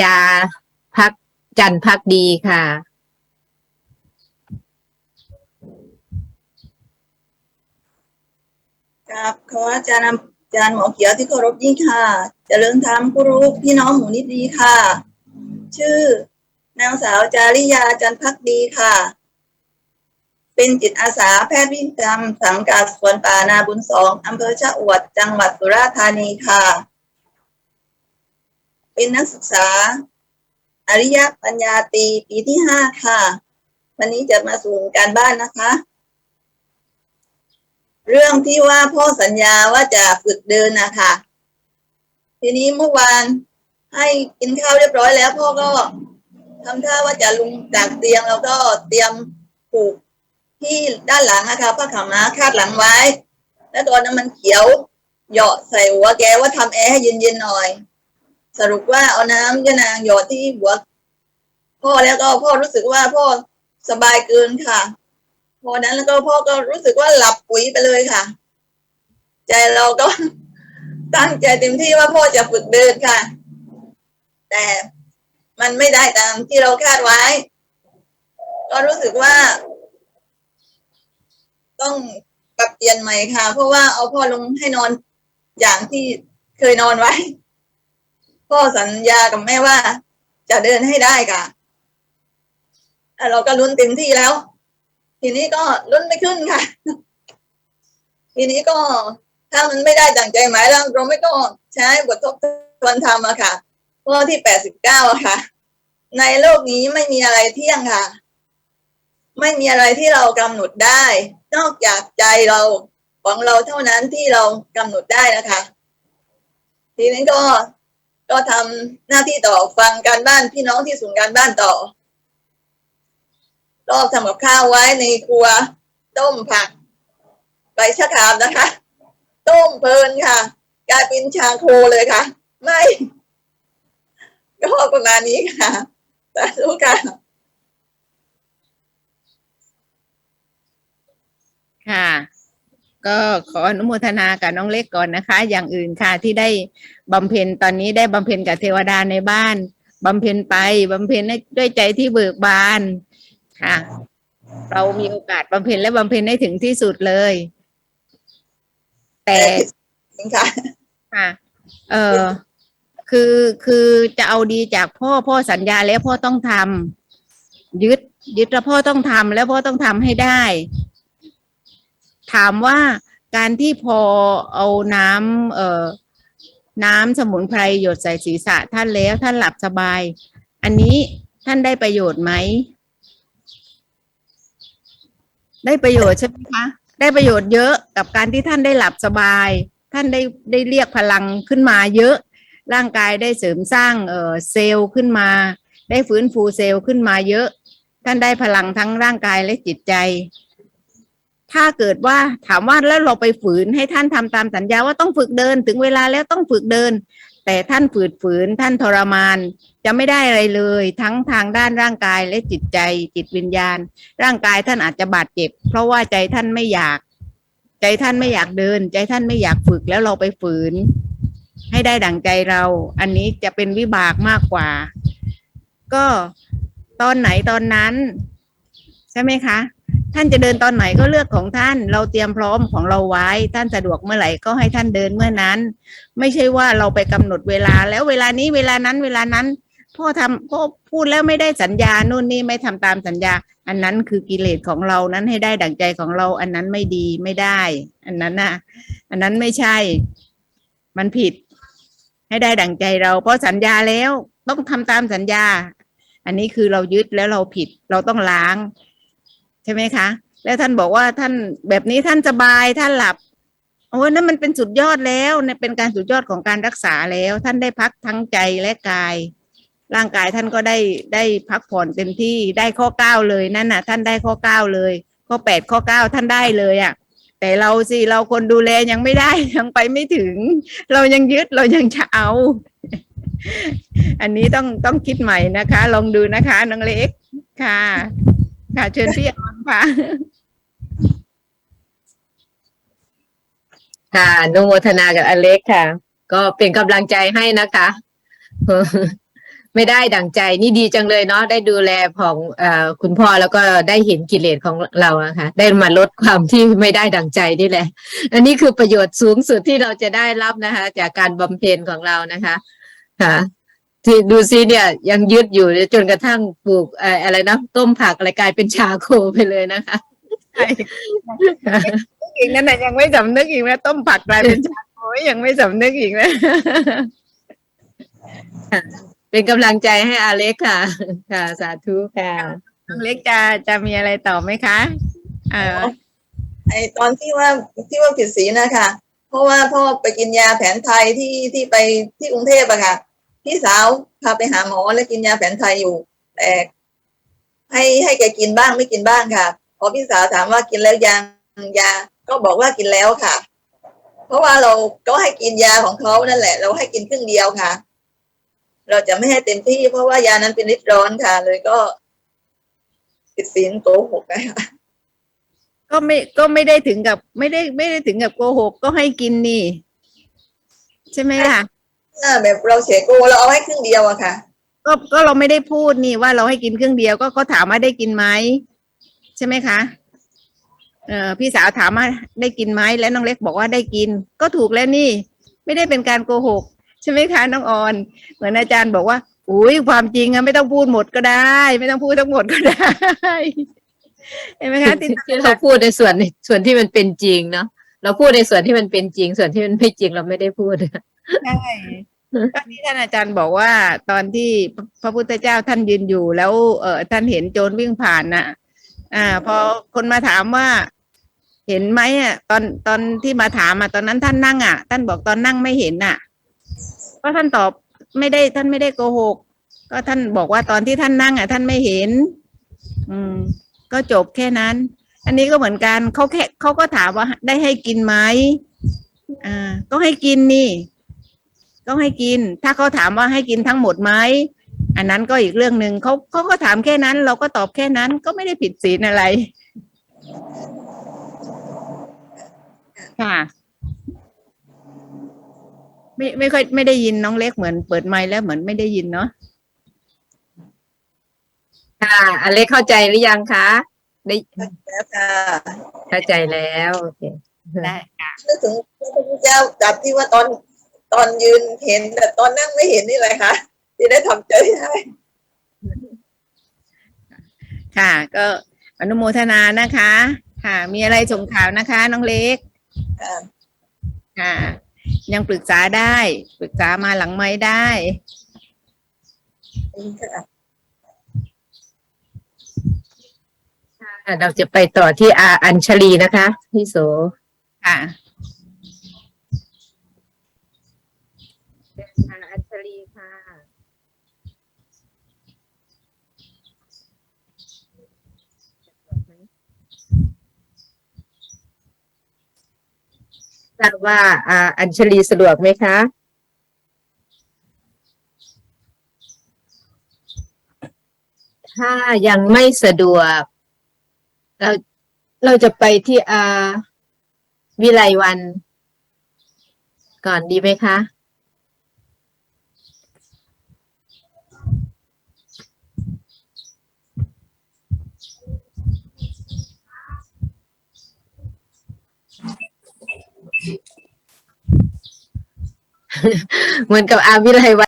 ยาพักจันพักดีค่ะ กับขออาจารย์อาจารย์หมอเขียวที่เคารพยิ่งค่ะ เจริญธรรมผู้รู้พี่น้องหมูนิดดีค่ะ ชื่อนางสาวจาริยาจันพักดีค่ะ เป็นจิตอาสาแพทย์วิกรรมสังกัดสวนป่านาบุญสองอำเภอชะอวด จังหวัดสุราษฎร์ธานีค่ะ เป็นนักศึกษา อริยปัญญาตีปีที่ห้าค่ะ วันนี้จะมาสู่การบ้านนะคะ เรื่องที่ว่าพ่อสัญญาว่าจะฝึกเดินนะคะทีนี้เมื่อวานให้กินข้าวเรียบร้อยแล้ว พ่อก็ทำท่าว่าจะลุงจากเตียงแล้วก็เตรียมผูกที่ด้านหลังนะคะผ้าขาวม้าคาดหลังไว้ แล้วตอนนั้นมันเขียวเหยาะใส่หัวแกว่าทำแอร์ให้เย็นๆหน่อย สรุปว่าเอาน้ำยะนางหยอดที่หัวพ่อแล้วก็พ่อรู้สึกว่าพ่อสบายเกินค่ะ พอนั้นแล้วก็พ่อก็รู้สึกว่าหลับปุ๋ยไปเลยค่ะ ใจเราก็ตั้งใจเต็มที่ว่าพ่อจะฝึกเดินค่ะ แต่มันไม่ได้ตามที่เราคาดไว้ ก็รู้สึกว่า ต้องปรับเปลี่ยนใหม่ค่ะ เพราะว่าเอาพ่อลงให้นอนอย่างที่เคยนอนไว้ พ่อสัญญากับแม่ว่า จะเดินให้ได้ค่ะเราก็ลุ้นเต็มที่แล้ว ทีนี้ก็ลุ้นไม่ขึ้นค่ะ ทีนี้ก็ถ้ามันไม่ได้ดังใจหมายเราเราไม่ก็ใช้บททบทวนธรรมอะค่ะข้อที่แปดสิบเก้าอะค่ะ ในโลกนี้ไม่มีอะไรเที่ยงค่ะ ไม่มีอะไรที่เรากำหนดได้ นอกจากใจเราของเราเท่านั้นที่เรากำหนดได้นะคะ ทีนี้ก็ ก็ทำหน้าที่ต่อฟังการบ้านพี่น้องที่สูงการบ้านต่อ รอบทำกับข้าวไว้ในครัว ต้มผักใบชะครามนะคะ ต้มเพลินค่ะ กลายเป็นชาโคเลยค่ะ ไม่ ก็ประมาณนี้ค่ะสาธุค่ะค่ะ ก็ขออนุโมทนากับน้องเล็กก่อนนะคะ อย่างอื่นค่ะที่ได้บำเพ็ญตอนนี้ได้บำเพ็ญกับเทวดาในบ้านบำเพ็ญไปบำเพ็ญด้วยใจที่เบิกบานค่ะ เรามีโอกาสบำเพ็ญและบำเพ็ญให้ถึงที่สุดเลย แต่ค่ะค่ะ เออคือคือจะเอาดีจากพ่อพ่อสัญญาแล้วพ่อต้องทำยึดยึดแล้วพ่อต้องทำแล้วพ่อต้องทำให้ได้ ถามว่าการที่พอเอาน้ำเอ่อน้ำสมุนไพรหยดใส่ศีรษะท่านแล้วท่านหลับสบาย อันนี้ท่านได้ประโยชน์ไหม ได้ประโยชน์ใช่ไหมคะ ได้ประโยชน์เยอะกับการที่ท่านได้หลับสบาย ท่านได้ได้เรียกพลังขึ้นมาเยอะ ร่างกายได้เสริมสร้างเอ่อเซลล์ขึ้นมา ได้ฟื้นฟูเซลล์ขึ้นมาเยอะ ท่านได้พลังทั้งร่างกายและจิตใจ ถ้าเกิดว่าถามว่าแล้วเราไปฝืนให้ท่านทำตามสัญญาว่าต้องฝึกเดินถึงเวลาแล้วต้องฝึกเดิน แต่ท่านฝืดฝืนท่านทรมาน จะไม่ได้อะไรเลย ทั้งทางด้านร่างกายและจิตใจจิตวิญญาณ ร่างกายท่านอาจจะบาดเจ็บ เพราะว่าใจท่านไม่อยาก ใจท่านไม่อยากเดิน ใจท่านไม่อยากฝึกแล้วเราไปฝืน ให้ได้ดั่งใจเรา อันนี้จะเป็นวิบากมากกว่า ก็ตอนไหนตอนนั้น ใช่ไหมคะ ท่านจะเดินตอนไหนก็เลือกของท่าน เราเตรียมพร้อมของเราไว้ ท่านสะดวกเมื่อไหร่ก็ให้ท่านเดินเมื่อนั้น ไม่ใช่ว่าเราไปกำหนดเวลาแล้วเวลานี้เวลานั้นเวลานั้นพ่อทำพ่อพูดแล้วไม่ได้สัญญานู่นนี่ไม่ทำตามสัญญา อันนั้นคือกิเลสของเรานั้นให้ได้ดั่งใจของเรา อันนั้นไม่ดีไม่ได้ อันนั้นน่ะอันนั้นไม่ใช่ มันผิด ให้ได้ดั่งใจเรา เพราะสัญญาแล้วต้องทำตามสัญญา อันนี้คือเรายึดแล้วเราผิด เราต้องล้าง ใช่ไหมคะ แล้วท่านบอกว่าท่านแบบนี้ท่านสบายท่านหลับโอ้ยนั่นมันเป็นสุดยอดแล้วเนี่ยเป็นการสุดยอดของการรักษาแล้ว ท่านได้พักทั้งใจและกาย ร่างกายท่านก็ได้ได้พักผ่อนเต็มที่ได้ข้อเก้าเลยนั่นน่ะ ท่านได้ข้อเก้าเลย ข้อแปดข้อเก้าท่านได้เลยอะ่ะแต่เราสิเราคนดูแลยังไม่ได้ยังไปไม่ถึง เรายังยึดเรายังจะเอา อันนี้ต้องต้องคิดใหม่นะคะ ลองดูนะคะน้องเล็กค่ะ ค่ะเชิญพี่ออน ค่ะค่ะนุโมทนากับอเล็กค่ะ ก็เป็นกำลังใจให้นะคะ ไม่ได้ดังใจนี่ดีจังเลยเนาะได้ดูแลของอคุณพ่อแล้วก็ได้เห็นกิเลสของเราะค่ะได้มาลดความที่ไม่ได้ดังใจนี่แหละ อันนี้คือประโยชน์สูงสุดที่เราจะได้รับนะคะ จากการบำเพ็ญของเรานะคะ ค่ะ ที่ดูซิเนี่ยยังยึดอยู่จนกระทั่งปลูกเอ่ออะไรนะต้มผักอะไรกลายเป็นชาโคไปเลยนะคะใช่อีกนั่นน่ะยังไม่สำนึกอีกนะต้มผักกลายเป็นชาโอ้ยยังไม่สำนึกอีกนะเป็นกำลังใจให้อาเล็กค่ะ ค่ะ สาธุค่ะน้องเล็กจะจะมีอะไรต่อไหมคะเออไอตอนที่ว่าที่ว่าผิดศีลนะคะเพราะว่าพ่อไปกินยาแผนไทยที่ที่ไปที่กรุงเทพอะค่ะ พี่สาวพาไปหาหมอแล้วกินยาแผนไทยอยู่แต่ให้ให้แกกินบ้างไม่กินบ้างค่ะ พอพี่สาวถามว่ากินแล้วยังยา ก็บอกว่ากินแล้วค่ะ เพราะว่าเราก็ให้กินยาของเขานั่นแหละ เราให้กินครึ่งเดียวค่ะ เราจะไม่ให้เต็มที่ เพราะว่ายานั้นเป็นฤทธิ์ร้อนค่ะ เลยก็ผิดศีลโกหกนะคะก็ไม่ก็ไม่ได้ถึงกับ ไม่ได้ไม่ได้ถึงกับโกหก ก็ให้กินนี่ ใช่ไหมล่ะ ถ้าแบบเราเสียโกเราเอาให้ครึ่งเดียวอะค่ะ ก็ก็เราไม่ได้พูดนี่ว่าเราให้กินครึ่งเดียวก็เขาถามว่าได้กินไหมใช่ไหมคะเออพี่สาวถามว่าได้กินไหมแล้วน้องเล็กบอกว่าได้กิน ก็ถูกแล้วนี่ ไม่ได้เป็นการโกหก ใช่ไหมคะน้องออน เหมือนอาจารย์บอกว่าอุ้ยความจริงอะไม่ต้องพูดหมดก็ได้ ไม่ต้องพูดทั้งหมดก็ได้เห็นไหมคะที่ที่เราพูดในส่วนส่วนที่มันเป็นจริงเนาะเราพูดในส่วนที่มันเป็นจริง ส่วนที่มันไม่จริงเราไม่ได้พูด ใช่ก็ที่ท่านอาจารย์บอกว่า ตอนที่พระพุทธเจ้าท่านยืนอยู่ แล้วเออท่านเห็นโจรวิ่งผ่านน่ะ อ่า พอคนมาถามว่า เห็นไหมอะ ตอนตอนที่มาถามอะตอนนั้นท่านนั่งอะ ท่านบอกตอนนั่งไม่เห็นอะก็ท่านตอบไม่ได้ท่านไม่ได้โกหก ก็ท่านบอกว่าตอนที่ท่านนั่งอะ ท่านไม่เห็น อืม ก็จบแค่นั้น อันนี้ก็เหมือนกันเขาแค่เขาก็ถามว่าได้ให้กินไหมอ่า ก็ให้กินนี่ ก็ให้กิน ถ้าเขาถามว่าให้กินทั้งหมดไหมอันนั้นก็อีกเรื่องหนึ่งเขาเขาก็ถามแค่นั้น เราก็ตอบแค่นั้นก็ไม่ได้ผิดศีลอะไร ค่ะ ไม่ไม่ค่อยไม่ได้ยินน้องเล็กเหมือนเปิดไมค์แล้วเหมือนไม่ได้ยินเนาะค่ะอาเล็กเข้าใจหรือยังคะได้แล้วค่ะเข้าใจแล้วโอเคได้ค่ะนึกถึงพระพุทธเจ้าจับที่ว่าตอน ตอนยืนเห็น แต่ตอนนั่งไม่เห็นนี่แหละค่ะที่ได้ทำใจได้ค่ะ ก็อนุโมทนานะคะ ค่ะ มีอะไรส่งข่าวนะคะ น้องเล็กค่ะค่ะยังปรึกษาได้ปรึกษามาหลังไม้ได้ค่ะอะเราจะไปต่อที่อาอัญชลีนะคะ พี่โสค่ะ อาอัญชลีค่ะ ทราบว่าอาอัญชลีสะดวกไหมคะ ถ้ายังไม่สะดวก เราเราจะไปที่อาวิไลวัน ก่อนดีไหมคะ เหมือนกับอาวิไลวัน